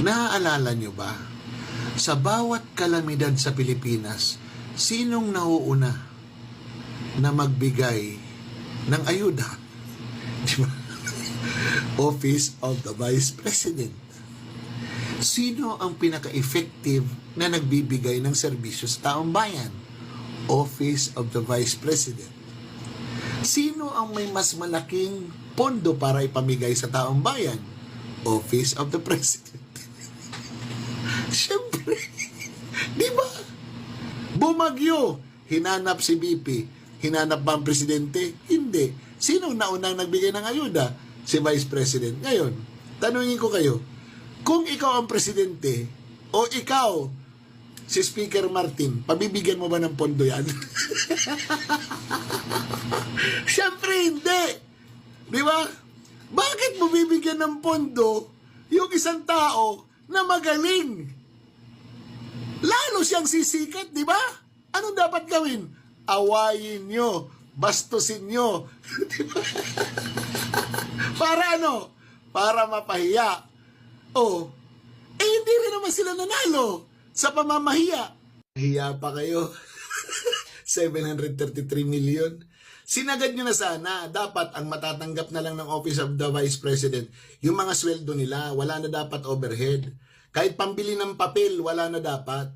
Naaalala nyo ba? Sa bawat kalamidad sa Pilipinas, sinong nauuna na magbigay ng ayuda? Di? Office of the Vice President. Sino ang pinaka-effective na nagbibigay ng serbisyo sa taong bayan? Office of the Vice President. Sino ang may mas malaking pondo para ipamigay sa taong bayan? Office of the President. Siyempre, di ba? Bumagyo, hinanap si BP. Hinanap ba ang presidente? Hindi. Sino naunang nagbigay ng ayuda? Si Vice President. Ngayon, tanungin ko kayo, kung ikaw ang presidente, o ikaw, si Speaker Martin, pabibigyan mo ba ng pondo yan? Siyempre hindi. Di ba? Bakit mo bibigyan ng pondo yung isang tao na magaling? Lalo siyang sisikat, di ba? Anong dapat gawin? Awayin nyo. Bastusin nyo. Di? Para ano? Para mapahiya. Oh, eh hindi rin naman sila nanalo sa pamamahiya. Hiya pa kayo. 733 million. Sinagad nyo na sana, dapat ang matatanggap na lang ng Office of the Vice President, yung mga sweldo nila, wala na dapat overhead. Kahit pambili ng papel, wala na dapat.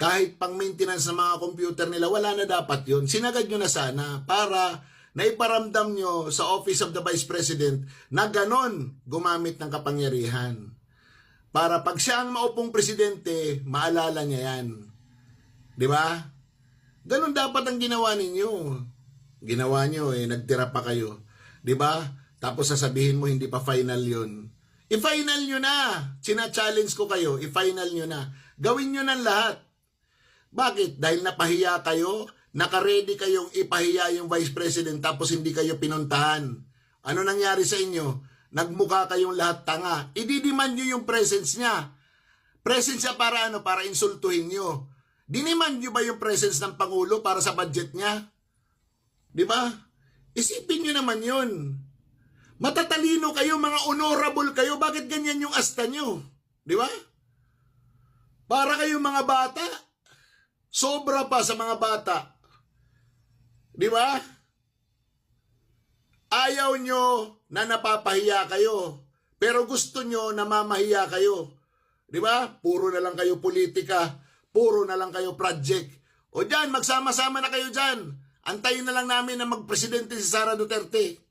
Kahit pang maintenance ng mga computer nila, wala na dapat yun. Sinagad nyo na sana para naiparamdam nyo sa Office of the Vice President na ganon gumamit ng kapangyarihan. Para pag siya ang maupong presidente, maalala niya yan. Di ba? Ganon dapat ang ginawa ninyo. Ginawa nyo eh, nagtira pa kayo. Di ba? Tapos sasabihin mo hindi pa final yun. I-final nyo na. Sina-challenge ko kayo, i-final nyo na. Gawin nyo ng lahat. Bakit? Dahil napahiya kayo, nakaredy kayong ipahiya yung Vice President tapos hindi kayo pinuntahan. Ano nangyari sa inyo? Nagmukha kayong lahat tanga. Ididiman nyo yung presence niya. Presence niya para ano? Para insultuhin nyo. Diniman nyo ba yung presence ng Pangulo para sa budget niya? Di ba? Isipin nyo naman yun. Matatalino kayo, mga honorable kayo. Bakit ganyan yung asta nyo? Di ba? Para kayo mga bata. Sobra pa sa mga bata. Di ba? Ayaw nyo na napapahiya kayo. Pero gusto nyo na mamahiya kayo. Di ba? Puro na lang kayo politika. Puro na lang kayo project. O dyan, magsama-sama na kayo dyan. Antayin na lang namin na magpresidente si Sara Duterte.